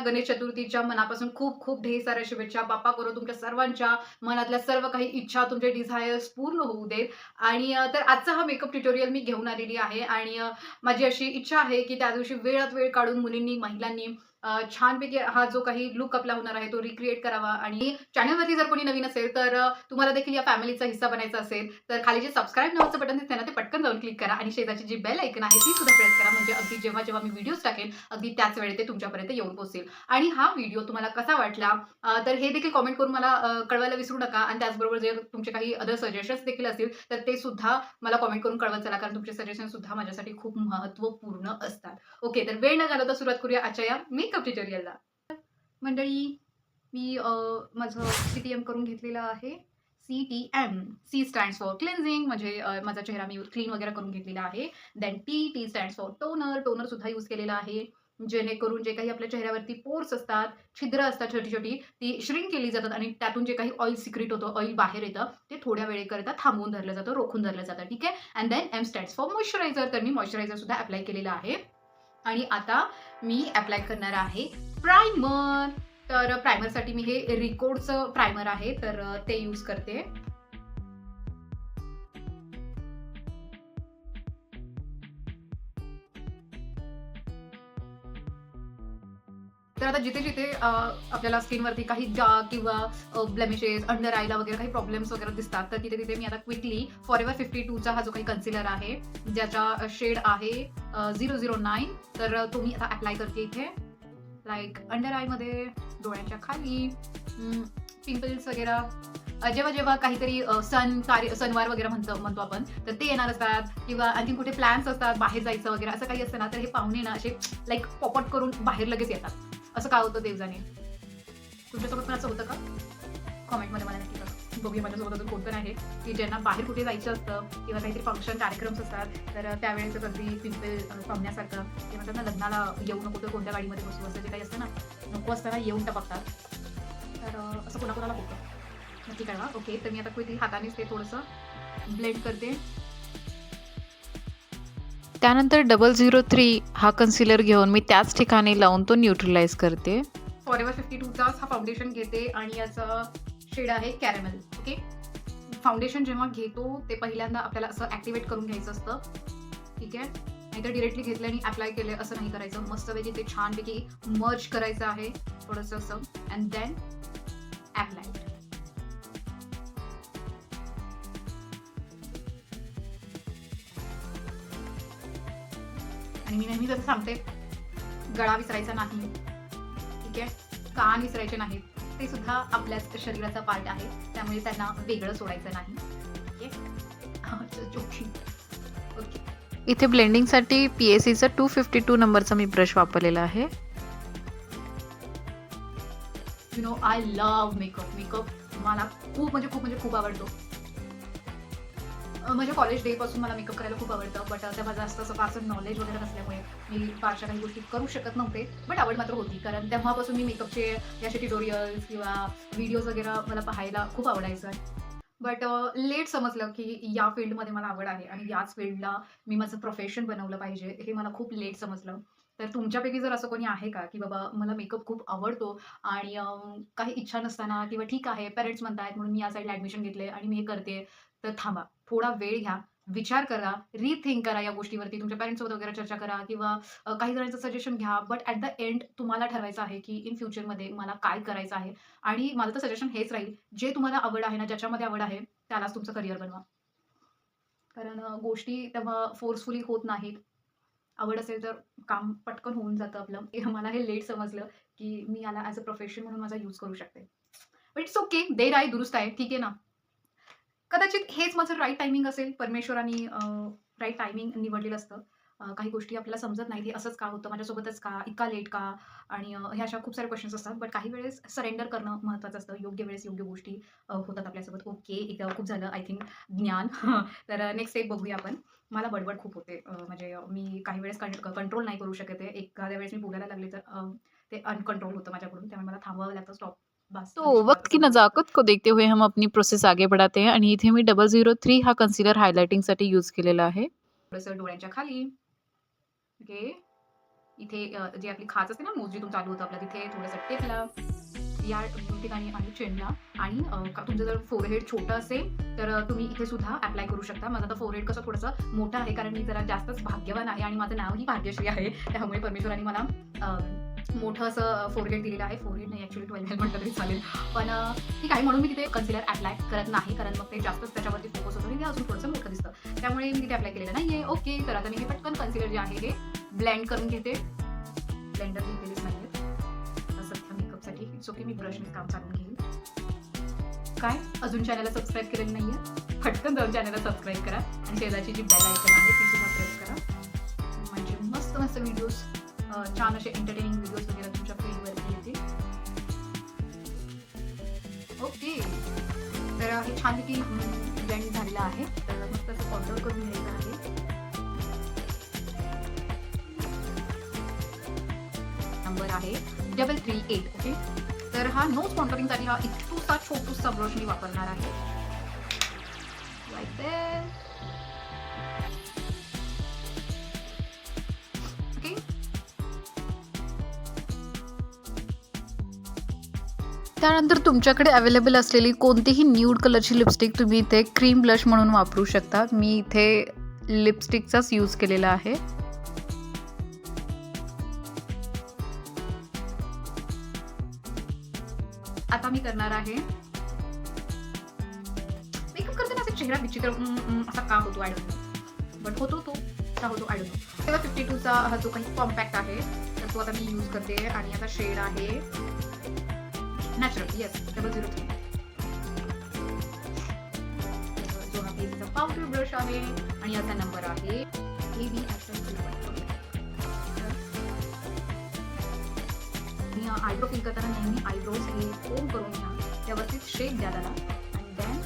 गणेश चतुर्थीच्या मनापासून खूप खूप ढेर साऱ्या शुभेच्छा. बाप्पा करो तुमच्या सर्वांच्या मनातल्या सर्व काही इच्छा तुमचे डिझायर्स पूर्ण होऊ देत. आणि तर आजचा हा मेकअप ट्युटोरियल मी घेऊन आलेली आहे. आणि माझी अशी इच्छा आहे की त्या दिवशी वेळात वेळ काढून मुलींनी महिलांनी छानपैकी हा जो काही लुक आपला होणार आहे तो रिक्रिएट करावा. आणि चॅनलवरती जर कोणी नवीन असेल तर तुम्हाला देखील या फॅमिलीचा हिस्सा बनायचा असेल तर खाली जे सबस्क्राईब नावाचं बटन दिसते ना ते पटकन जाऊन क्लिक करा. आणि शेजारची जी बेल ऐकन आहे ती सुद्धा प्रेस करा. म्हणजे अगदी जेव्हा जेव्हा मी व्हिडिओज टाकेन अगदी त्याच वेळी ते तुमच्यापर्यंत येऊन पोहोचेल. आणि हा व्हिडिओ तुम्हाला कसा वाटला तर हे देखील कॉमेंट करून मला कळवायला विसरू नका. आणि त्याचबरोबर जे तुमचे काही अदर सजेशन्स देखील असतील तर ते सुद्धा मला कॉमेंट करून कळवत चला. कारण तुमचे सजेशन सुद्धा माझ्यासाठी खूप महत्त्वपूर्ण असतात. ओके तर वेळ न घालवता सुरुवात करूया आजच्या या मेकअप ट्युटोरियलला मंडळी मी माझं सी टी एम करून घेतलेलं आहे. C T M C stands for cleansing म्हणजे माझा चेहरा मी क्लीन वगैरे करून घेतलेला आहे. Then T T stands for toner toner सुद्धा यूज केलेला आहे. जेणेकरून जे काही आपल्या चेहऱ्यावरती पोर्स असतात छिद्र असतात छोटी छोटी ती श्रिंक केली जातात आणि त्यातून जे काही ऑइल सिक्रेट होतं ऑइल बाहेर येतं ते थोड्या वेळेकरिता थांबवून धरलं जातं रोखून धरलं जातं. ठीक आहे? And then M stands for moisturiser तर मी मॉइश्चरायझर सुद्धा अप्लाय केलेलं आहे. आणि आता मी अप्लाय करणार आहे प्रायमर तर प्रायमरसाठी मी हे रिकोडचं प्रायमर आहे तर ते यूज करते. तर आता जिथे जिथे आपल्याला स्किनवरती काही जा किंवा ब्लेमिशेस अंडर आयला वगैरे काही प्रॉब्लेम्स वगैरे दिसतात तर तिथे तिथे मी आता क्विकली फॉर एव्हर फिफ्टी टूचा हा जो काही कन्सिलर आहे ज्याचा शेड आहे झिरो झिरो नाईन तर तो मी आता अप्लाय करते इथे. लाईक अंडर आयमध्ये डोळ्यांच्या खाली पिंपल्स वगैरे. जेव्हा जेव्हा काहीतरी सन कार्य सणवार वगैरे म्हणतो म्हणतो आपण तर ते येणार असतात. किंवा आणखी कुठे प्लॅन्स असतात बाहेर जायचं वगैरे असं काही असतं ना तर हे पाहुणे ना असे लाईक पॉपअप करून बाहेर लगेच येतात. असं का होतं देवजाने? तुमच्यासोबत पण असं होतं का? कॉमेंटमध्ये मला नक्की बघूया माझ्यासोबत अजून कोणतं आहे की ज्यांना बाहेर कुठे जायचं असतं किंवा काहीतरी फंक्शन कार्यक्रम असतात तर त्यावेळेस अगदी पिंपल पाहुण्यासारखं किंवा त्यांना लग्नाला येऊ नको तर कोणत्या गाडीमध्ये बसू असं जे काही असतं ना नको असताना येऊन टपकतात तर असं कोणाकोणाला होतं? नक्की कळवा. ओके तर मी आता कुठे हातानेच ते थोडंसं ब्लेंड करते. त्यानंतर डबल झिरो थ्री हा कन्सिलर घेऊन मी त्याच ठिकाणी लावून तो न्यूट्रलाइज करते. फॉर एव्हर फिफ्टी टूचाच हा फाउंडेशन घेते आणि याचा शेड आहे कॅरेमल ओके फाउंडेशन जेव्हा घेतो ते पहिल्यांदा आपल्याला असं ॲक्टिवेट करून घ्यायचं असतं. ठीक आहे? नाहीतर डिरेक्टली घेतलं आणि अप्लाय केलं असं नाही करायचं. मस्तपैकी ते छानपैकी मर्ज करायचं आहे थोडंसं असं. अँड देन ॲप्लाय आणि मी नेहमी जसं सांगते गळा विसरायचा नाही. ठीक आहे? कान विसरायचे नाहीत. ते सुद्धा आपल्याच शरीराचा पार्ट आहे. त्यामुळे त्यांना वेगळं सोडायचं नाही. ठीक आहे? चोखी ओके इथे ब्लेंडिंगसाठी पी एस सीचा टू फिफ्टी टू नंबरचा मी ब्रश वापरलेला आहे. You know I love makeup makeup मला खूप म्हणजे खूप म्हणजे खूप आवडतो. माझ्या कॉलेज डे पासून मला मेकअप करायला खूप आवडतं बट तेव्हा जास्त असं फारसं नॉलेज वगैरे नसल्यामुळे मी फारशा काही गोष्टी करू शकत नव्हते बट आवड मात्र होती. कारण तेव्हापासून मी मेकअपचे याचे ट्युटोरियल्स किंवा व्हिडिओज वगैरे मला पाहायला खूप आवडायचं. बट लेट समजलं की या फील्डमध्ये मला आवड आहे आणि याच फील्डला मी माझं प्रोफेशन बनवलं पाहिजे हे मला खूप लेट समजलं. तर तुमच्यापैकी जर असं कोणी आहे का की बाबा मला मेकअप खूप आवडतो आणि काही इच्छा नसताना किंवा ठीक आहे पेरेंट्स म्हणतायत म्हणून मी या साईडला ॲडमिशन घेतले आणि मी हे करते तर थांबा. थोडा वेळ घ्या विचार करा रिथिंक करा या गोष्टीवरती. तुमच्या पॅरेंट्ससोबत वगैरे चर्चा करा किंवा काही जणांचं सजेशन घ्या. बट ॲट द एंड तुम्हाला ठरवायचं आहे की इन फ्युचरमध्ये मला काय करायचं आहे. आणि माझं तर सजेशन हेच राहील. जे तुम्हाला आवड आहे ना ज्याच्यामध्ये आवड आहे त्यालाच तुमचं करिअर बनवा. कारण गोष्टी तेव्हा फोर्सफुली होत नाहीत. आवड असेल तर काम पटकन होऊन जातं आपलं. मला हे लेट समजलं की मी याला ॲज अ प्रोफेशन म्हणून माझा यूज करू शकते. बट इट्स ओके देर आहे दुरुस्त आहे. ठीक आहे ना? कदाचित हेच माझं राईट टायमिंग असेल. परमेश्वराने राईट टायमिंग निवडलेलं असतं. काही गोष्टी आपल्याला समजत नाहीत हे असंच का होतं माझ्यासोबतच का इतका लेट का? आणि ह्या अशा खूप सारे क्वेश्चन्स असतात. बट काही वेळेस सरेंडर करणं महत्त्वाचं असतं. योग्य वेळेस योग्य गोष्टी होतात आपल्यासोबत. ओके एकदा खूप झालं आय थिंक ज्ञान. तर नेक्स्ट स्टेप बघूया आपण. मला बडबड खूप होते. म्हणजे मी काही वेळेस कंट्रोल नाही करू शकते एखाद्या वेळेस मी बोलायला लागले तर ते अनकंट्रोल होतं माझ्याकडून. त्यामुळे मला थांबवावं लागतं. स्टॉप बस. तो वक्त की नज़ाकत को देखते हुए हम अपनी प्रोसेस आगे बढ़ाते हैं. आणि इथे मी डबल झिरो थ्री हा कन्सिलर हायलायटिंगसाठी यूज केलेला आहे. थोडंसं डोळ्यांच्या खाली. ओके? इथे जे जी आपली खाच असते ना मोज चालू होतं आपला तिथे थोडंसं टेकला या ठिकाणी आणि चेनला आणि तुमचं जर फोरहेड छोटं असेल तर तुम्ही इथे सुद्धा अप्लाय करू शकता. माझं आता फोरहेड कसं थोडंसं मोठं आहे कारण मी जरा जास्तच भाग्यवान आहे आणि माझं नावही भाग्यश्री आहे. त्यामुळे परमेश्वराने मला मोठं असं फोरहेड दिलेलं आहे. फोरहेड नाही ॲक्च्युली ट्वेल्व म्हटलं तरी चालेल. पण ठीक आहे म्हणून मी तिथे कन्सिलर अप्लाय करत नाही कारण मग ते जास्तच त्याच्यावरती फोकस होतो आणि ते अजून थोडंसं मोठं दिसतं. त्यामुळे मी तिथे अप्लाय केलेलं नाही आहे ओके तर आता मी हे पटकन कन्सिलर जे आहे हे ब्लेंड करून घेते. ब्लेंडर घेतलेलीच नाही आहे सध्या मेकअपसाठी इट्स ओके मी ब्रशने काम चालून घेईन. काय? अजून चॅनलला सबस्क्राईब केलेलं नाही आहे फटकन जाऊन चॅनलला सबस्क्राईब करा. आणि शेजारची जी बेल आयकन आहे ती सुद्धा प्रेस करा. म्हणजे मस्त मस्त व्हिडिओज छान असे एंटरटेनिंग व्हिडिओज वगैरे तुमच्या फीडवरती येतील. ओके तर हे छानपैकी ब्लेंड झालेलं आहे. तर मस्त असं ऑर्डर करून घ्यायचं आहे. नंबर आहे डबल थ्री एट ओके तर हा नो स्पॉन्टरिंगसाठी हा इतकूसा छोटूसा ब्रश मी वापरणार आहे. ओके त्यानंतर तुमच्याकडे अवेलेबल असलेली कोणतीही न्यूड कलरची लिपस्टिक तुम्ही इथे क्रीम ब्लश म्हणून वापरू शकता. मी इथे लिपस्टिकचाच यूज केलेला आहे. मी करणार आहे. मेकअप करताना असा चेहरा विचित्र असा का होतो? आय बट होतो तो असा होतो आय तेव्हा फिफ्टी टूचा हा जो काही कॉम्पॅक्ट आहे तर तो आता मी यूज करते आणि आता शेड आहे natural yes double zero three जो हा बेबीचा पावडर ब्रश आहे आणि याचा नंबर आहे. ए बी आयब्रो फिल करताना नेहमी आयब्रोज हे कोम करून घ्या व्यवस्थित शेप द्या त्याला. आणि दॅन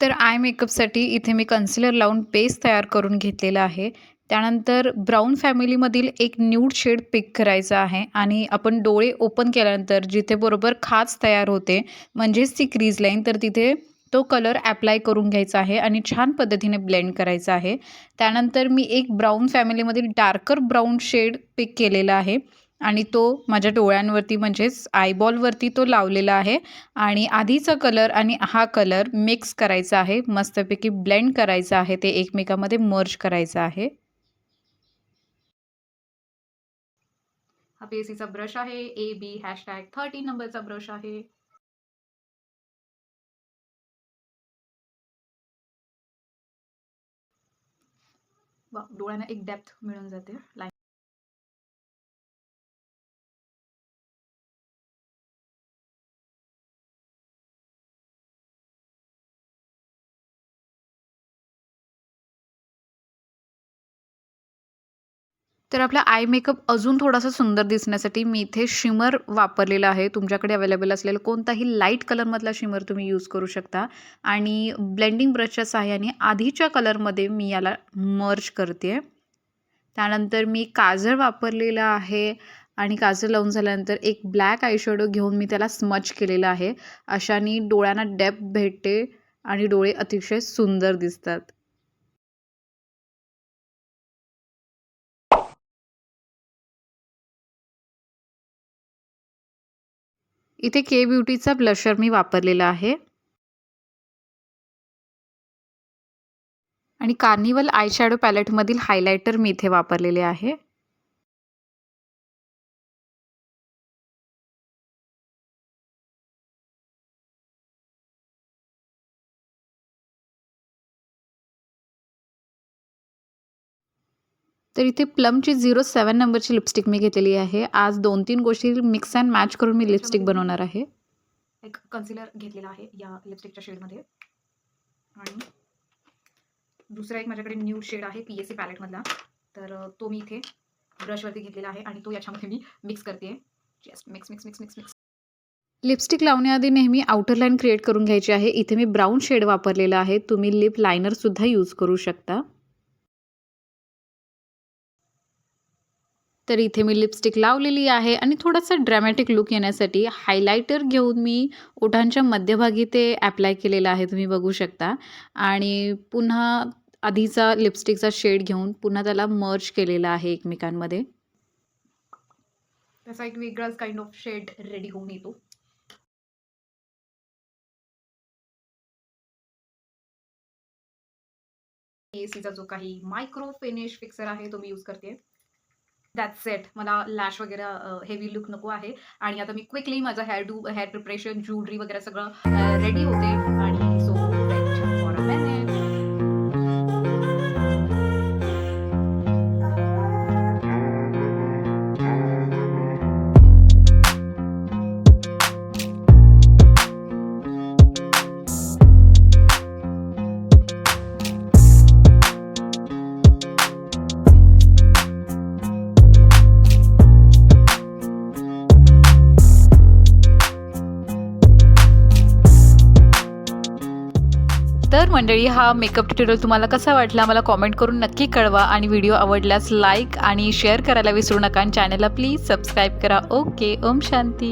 तर आय मेकअपसाठी इथे मी कन्सिलर लावून बेस तयार करून घेतलेला आहे. त्यानंतर ब्राऊन फॅमिलीमधील एक न्यूड शेड पिक करायचा आहे आणि आपण डोळे ओपन केल्यानंतर जिथे बरोबर खाच तयार होते म्हणजेच ती क्रीज लाईन तर तिथे तो कलर ॲप्लाय करून घ्यायचा आहे आणि छान पद्धतीने ब्लेंड करायचा आहे. त्यानंतर मी एक ब्राऊन फॅमिलीमधील डार्कर ब्राऊन शेड पिक केलेला आहे आणि तो माझ्या डोळ्यांवरती म्हणजेच आयबॉलवरती तो लावलेला आहे आणि आधीचा कलर आणि हा कलर मिक्स करायचा आहे. मस्तपैकी ब्लेंड करायचा आहे ते एकमेकामध्ये मर्ज करायचं आहे. हा पीएससीचा ब्रश आहे. ए बी हॅशटॅग थर्टी नंबरचा ब्रश आहे. डोळ्यांना एक डेप्थ मिळून जाते. लाईन तर आपला आय मेकअप अजून थोडासा सुंदर दिसण्यासाठी मी इथे शिमर वापरलेला आहे. तुमच्याकडे अवेलेबल असलेला कोणताही लाइट कलरमधला शिमर तुम्ही यूज करू शकता. आणि ब्लेंडिंग ब्रशच्या सहाय्याने आधीच्या कलरमध्ये मी याला मर्ज करते. त्यानंतर मी काजळ वापरलेला आहे. आणि काजळ लावून झाल्यानंतर एक ब्लॅक आयशॅडो घेऊन मी त्याला स्मच केलेला आहे. अशाने डोळ्यांना डेप भेटते आणि डोळे अतिशय सुंदर दिसतात. इथे के ब्युटीचा ब्लशर मी वापरलेला आहे. आणि कार्निवल आयशॅडो पॅलेटमधील हायलायटर मी इथे वापरलेले आहे. तर इथे प्लमची झिरो सेवन नंबरची लिपस्टिक मी घेतलेली आहे. आज दोन तीन गोष्टी मिक्स अँड मॅच करून मी लिपस्टिक बनवणार आहे. एक कन्सिलर घेतलेला आहे या लिपस्टिकच्या शेडमध्ये आणि दुसरा एक माझ्याकडे न्यू शेड आहे पी एस सी पॅलेटमधला तर तो मी इथे ब्रशवरती घेतलेला आहे आणि तो याच्यामध्ये मी मिक्स करते. Just mix mix mix mix mix lipstick लावण्याआधी नेहमी आउटर लाईन क्रिएट करून घ्यायची आहे. इथे मी ब्राऊन शेड वापरलेला आहे. तुम्ही लिप लायनरसुद्धा यूज करू शकता. तर इथे मी लिपस्टिक लावलेली आहे आणि थोडासा ड्रॅमॅटिक लुक येण्यासाठी हायलायटर घेऊन मी ओठांच्या मध्यभागी ते ॲप्लाय केलेलं आहे तुम्ही बघू शकता. आणि पुन्हा आधीचा लिपस्टिकचा शेड घेऊन पुन्हा त्याला मर्ज केलेला आहे एकमेकांमध्ये. त्याचा एक वेगळाच काइंड ऑफ शेड रेडी होऊन येतो. एसीचा जो काही मायक्रो फिनिश फिक्सर आहे तो मी यूज करते. दॅट सेट मला लॅश वगैरे हेवी लुक नको आहे. आणि आता मी क्विकली माझं hair do hair preparation jewellery वगैरे सगळं रेडी होते. आणि सो तर मंडळी हा मेकअप ट्युटोरियल तुम्हाला कसा वाटला मला कॉमेंट करून नक्की कळवा आणि व्हिडिओ आवडल्यास लाईक आणि शेअर करायला विसरू नका आणि चॅनलला प्लीज सबस्क्राईब करा. ओके ओम शांती.